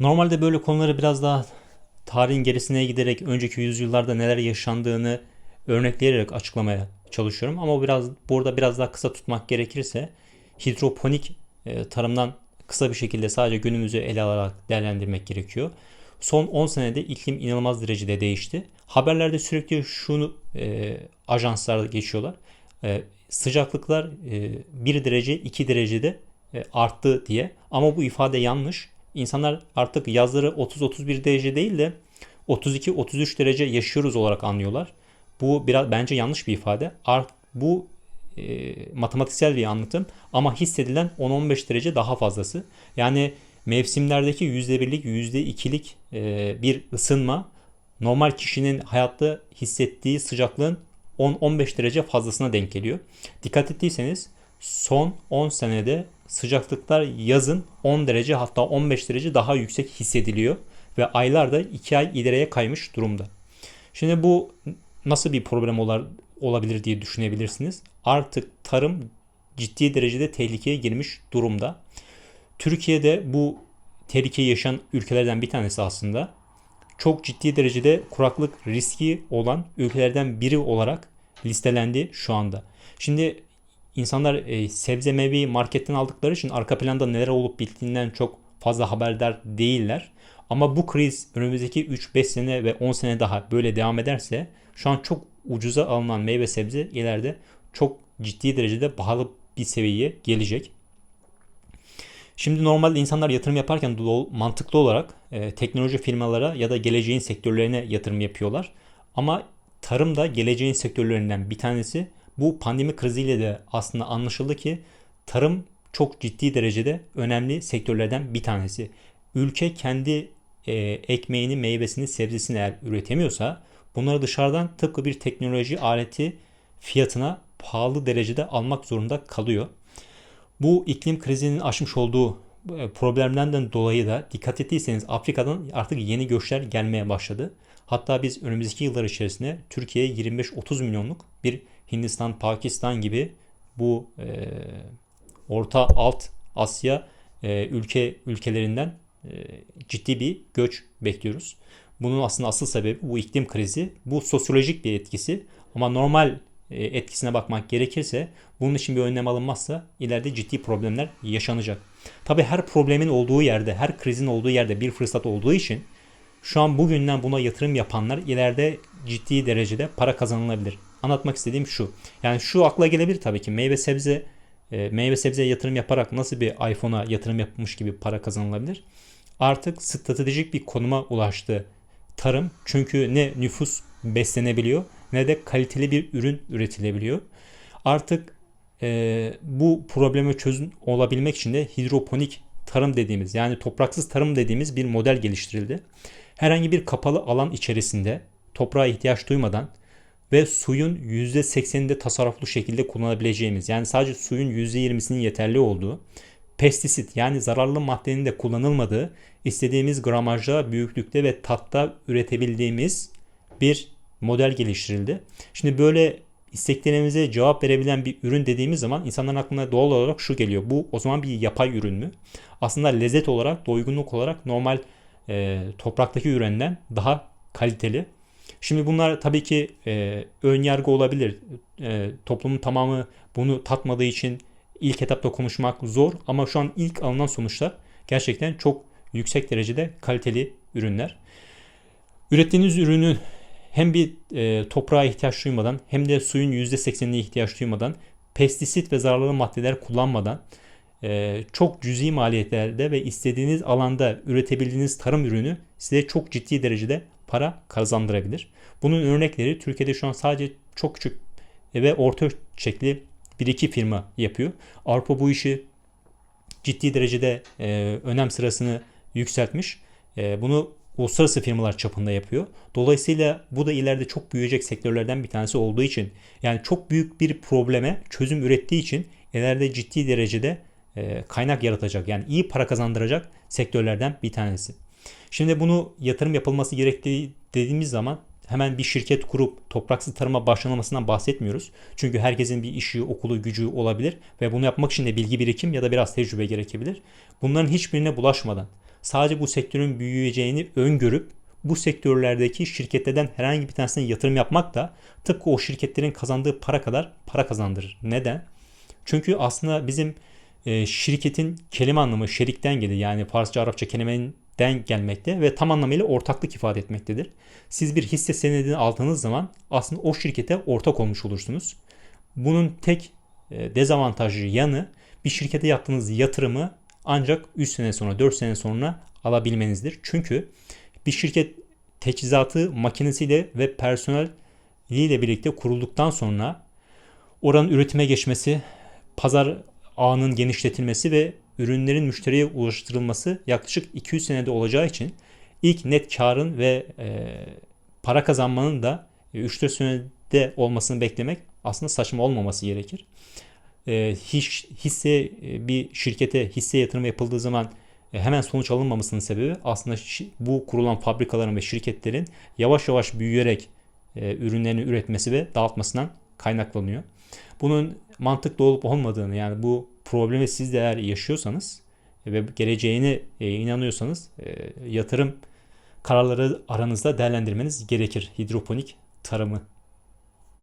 Normalde böyle konuları biraz daha tarihin gerisine giderek önceki yüzyıllarda neler yaşandığını örnekleyerek açıklamaya çalışıyorum. Ama biraz burada biraz daha kısa tutmak gerekirse hidroponik e, tarımdan kısa bir şekilde sadece günümüzü ele alarak değerlendirmek gerekiyor. Son 10 senede iklim inanılmaz derecede değişti. Haberlerde sürekli şunu e, ajanslar geçiyorlar. E, sıcaklıklar e, 1 derece 2 derecede e, arttı diye. Ama bu ifade yanlış. İnsanlar artık yazları 30-31 derece değil de 32-33 derece yaşıyoruz olarak anlıyorlar. Bu biraz bence yanlış bir ifade. Art, bu e, matematiksel bir anlatım ama hissedilen 10-15 derece daha fazlası. Yani mevsimlerdeki %1'lik, %2'lik e, bir ısınma normal kişinin hayatta hissettiği sıcaklığın 10-15 derece fazlasına denk geliyor. Dikkat ettiyseniz son 10 senede sıcaklıklar yazın 10 derece hatta 15 derece daha yüksek hissediliyor ve aylar da 2 ay ileriye kaymış durumda. Şimdi bu nasıl bir problem olabilir diye düşünebilirsiniz. Artık tarım ciddi derecede tehlikeye girmiş durumda. Türkiye'de bu tehlikeyi yaşayan ülkelerden bir tanesi aslında. Çok ciddi derecede kuraklık riski olan ülkelerden biri olarak listelendi şu anda. Şimdi insanlar e, sebze meyveyi marketten aldıkları için arka planda neler olup bittiğinden çok fazla haberdar değiller. Ama bu kriz önümüzdeki 3-5 sene ve 10 sene daha böyle devam ederse şu an çok ucuza alınan meyve sebze ileride çok ciddi derecede pahalı bir seviyeye gelecek. Şimdi normalde insanlar yatırım yaparken mantıklı olarak e, teknoloji firmalara ya da geleceğin sektörlerine yatırım yapıyorlar. Ama tarım da geleceğin sektörlerinden bir tanesi. Bu pandemi kriziyle de aslında anlaşıldı ki tarım çok ciddi derecede önemli sektörlerden bir tanesi. Ülke kendi e, ekmeğini, meyvesini, sebzesini eğer üretemiyorsa bunları dışarıdan tıpkı bir teknoloji aleti fiyatına pahalı derecede almak zorunda kalıyor. Bu iklim krizinin aşmış olduğu e, problemlerden dolayı da dikkat ettiyseniz Afrika'dan artık yeni göçler gelmeye başladı. Hatta biz önümüzdeki yıllar içerisinde Türkiye'ye 25-30 milyonluk bir Hindistan, Pakistan gibi bu e, Orta Alt Asya e, ülke ülkelerinden e, ciddi bir göç bekliyoruz. Bunun aslında asıl sebebi bu iklim krizi. Bu sosyolojik bir etkisi ama normal e, etkisine bakmak gerekirse bunun için bir önlem alınmazsa ileride ciddi problemler yaşanacak. Tabi her problemin olduğu yerde, her krizin olduğu yerde bir fırsat olduğu için şu an bugünden buna yatırım yapanlar ileride ciddi derecede para kazanılabilir. Anlatmak istediğim şu. Yani şu akla gelebilir tabii ki meyve sebze e, meyve sebzeye yatırım yaparak nasıl bir iPhone'a yatırım yapmış gibi para kazanılabilir. Artık stratejik bir konuma ulaştı tarım. Çünkü ne nüfus beslenebiliyor ne de kaliteli bir ürün üretilebiliyor. Artık e, bu probleme çözüm olabilmek için de hidroponik tarım dediğimiz yani topraksız tarım dediğimiz bir model geliştirildi. Herhangi bir kapalı alan içerisinde toprağa ihtiyaç duymadan ve suyun %80'inde tasarruflu şekilde kullanabileceğimiz yani sadece suyun %20'sinin yeterli olduğu pestisit yani zararlı maddenin de kullanılmadığı istediğimiz gramajda, büyüklükte ve tatta üretebildiğimiz bir model geliştirildi. Şimdi böyle isteklerimize cevap verebilen bir ürün dediğimiz zaman insanların aklına doğal olarak şu geliyor. Bu o zaman bir yapay ürün mü? Aslında lezzet olarak, doygunluk olarak normal e, topraktaki üründen daha kaliteli. Şimdi bunlar tabii ki e, ön yargı olabilir. E, toplumun tamamı bunu tatmadığı için ilk etapta konuşmak zor ama şu an ilk alınan sonuçlar gerçekten çok yüksek derecede kaliteli ürünler. Ürettiğiniz ürünü hem bir e, toprağa ihtiyaç duymadan hem de suyun %80'ine ihtiyaç duymadan pestisit ve zararlı maddeler kullanmadan e, çok cüzi maliyetlerde ve istediğiniz alanda üretebildiğiniz tarım ürünü size çok ciddi derecede para kazandırabilir. Bunun örnekleri Türkiye'de şu an sadece çok küçük ve orta ölçekli bir iki firma yapıyor. Avrupa bu işi ciddi derecede e, önem sırasını yükseltmiş. E, bunu uluslararası firmalar çapında yapıyor. Dolayısıyla bu da ileride çok büyüyecek sektörlerden bir tanesi olduğu için yani çok büyük bir probleme çözüm ürettiği için ileride ciddi derecede e, kaynak yaratacak yani iyi para kazandıracak sektörlerden bir tanesi. Şimdi bunu yatırım yapılması gerektiği dediğimiz zaman hemen bir şirket kurup topraksız tarıma başlanmasından bahsetmiyoruz. Çünkü herkesin bir işi, okulu, gücü olabilir ve bunu yapmak için de bilgi birikim ya da biraz tecrübe gerekebilir. Bunların hiçbirine bulaşmadan sadece bu sektörün büyüyeceğini öngörüp bu sektörlerdeki şirketlerden herhangi bir tanesine yatırım yapmak da tıpkı o şirketlerin kazandığı para kadar para kazandırır. Neden? Çünkü aslında bizim şirketin kelime anlamı şerikten gelir. Yani Farsça Arapça kelimeden gelmekte ve tam anlamıyla ortaklık ifade etmektedir. Siz bir hisse senedini aldığınız zaman aslında o şirkete ortak olmuş olursunuz. Bunun tek e, dezavantajlı yanı bir şirkete yaptığınız yatırımı ancak 3 sene sonra 4 sene sonra alabilmenizdir. Çünkü bir şirket teçhizatı makinesiyle ve personeliyle birlikte kurulduktan sonra oranın üretime geçmesi, pazar ağının genişletilmesi ve ürünlerin müşteriye ulaştırılması yaklaşık 200 senede olacağı için ilk net karın ve e, para kazanmanın da 3-4 senede olmasını beklemek aslında saçma olmaması gerekir. E, hiç hisse e, bir şirkete hisse yatırımı yapıldığı zaman e, hemen sonuç alınmamasının sebebi aslında bu kurulan fabrikaların ve şirketlerin yavaş yavaş büyüyerek e, ürünlerini üretmesi ve dağıtmasından kaynaklanıyor. Bunun mantıklı olup olmadığını yani bu problemi siz de eğer yaşıyorsanız ve geleceğine e, inanıyorsanız e, yatırım kararları aranızda değerlendirmeniz gerekir. Hidroponik tarımı